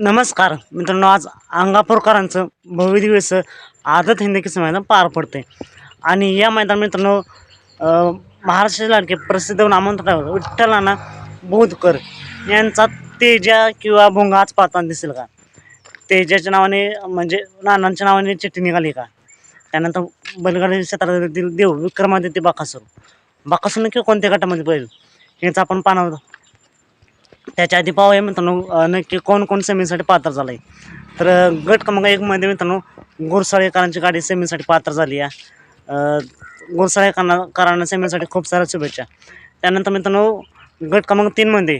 नमस्कार. मित्रांनो आज अंगापूरकरांचं भव्य दिवस आदत हिंदकीचं मैदान पार पडते आणि या मैदान मित्रांनो महाराष्ट्राचे लाडके प्रसिद्ध नामंत्र विठ्ठलाना बोधकर यांचा तेजा किंवा भोंगा आज पाहताना दिसेल का? तेजाच्या नावाने म्हणजे नानांच्या नावाने चिठ्ठी निघाली का? त्यानंतर बैलगाडी क्षेत्रातील देव विक्रमादित्य बाकासूर. बाकासूर नक्की कोणत्या गटामध्ये बैल? याचं आपण पाहणार त्याच्या आधी पाहूया मित्रांनो नक्की कोण कोण सेमीसाठी पात्र झालं आहे तर गट क्रमांक एकमध्ये मित्रांनो गोरसाळेकरांची गाडी सेमीसाठी पात्र झाली आहे. गुरसाळेकरांना करांना सेमीसाठी खूप साऱ्या शुभेच्छा. त्यानंतर मित्रांनो गट क्रमांक तीनमध्ये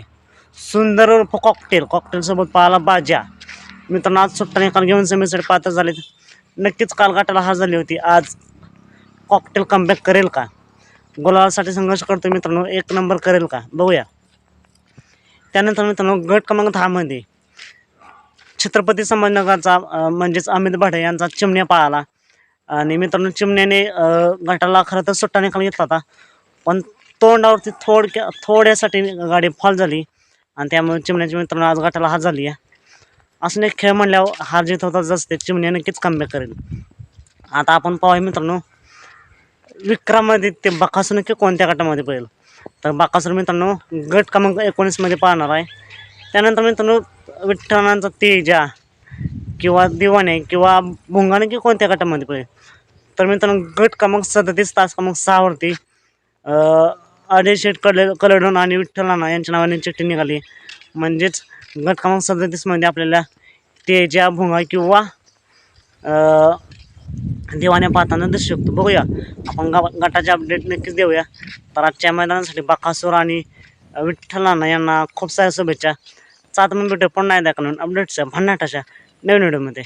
सुंदर उर्फ कॉकटेल कॉकटेलसोबत पाहायला बाज्या. मित्रांनो आज सुट्टा निकाल घेऊन सेमीसाठी पात्र झाले नक्कीच काल गाठाला हार झाली होती. आज कॉकटेल कमबॅक करेल का? गुलाबासाठी संघर्ष करतो मित्रांनो. एक नंबर करेल का? बघूया. त्यानंतर मित्रांनो गट क्रमांक दहामध्ये छत्रपती संभाजीनगरचा म्हणजेच अमित भाडे यांचा चिमण्या पाळाला. आणि मित्रांनो चिमण्याने गटाला खरं तर सुट्टा निकाल घेतला होता. पण तोंडावरती थोडक्या थोड्यासाठी गाडी फॉल झाली. आणि त्यामुळे चिमण्याच्या मित्रांनो आज गटाला हार झाली आहे. असं एक खेळ म्हणल्यावर हार जीत होताच असते चिमण्या नक्कीच कमबॅक करेल. आता आपण पाहूया मित्रांनो विक्रमादित्य बकासूर नक्की कोणत्या गटामध्ये पडेल? तर बाकासूर मित्रांनो गट क्रमांक एकोणीसमध्ये पाहणार आहे. त्यानंतर मित्रांनो विठ्ठलांचा तेजा किंवा दिवाणे किंवा भुंगाने की कोणत्या गटामध्ये पडेल? तर मित्रांनो गट क्रमांक सदतीस तास क्रमांक सहावरती अं, अजय शेठ कल कलडून आणि विठ्ठलाना यांच्या नावाने चिठ्ठी निघाली. म्हणजेच गट क्रमांक सदतीसमध्ये आपल्याला तेजा भुंगा किंवा अं, पाहताना दिसू शकतो. बघूया. आपण गा गटाचे अपडेट नक्कीच देऊया. तर आजच्या मैदानासाठी बाकासूर आणि विठ्ठलाना यांना खूप साऱ्या शुभेच्छा. सात मग भेटू द्या एकदा अपडेट्सच्या भन्नाटाच्या नवीन व्हिडिओमध्ये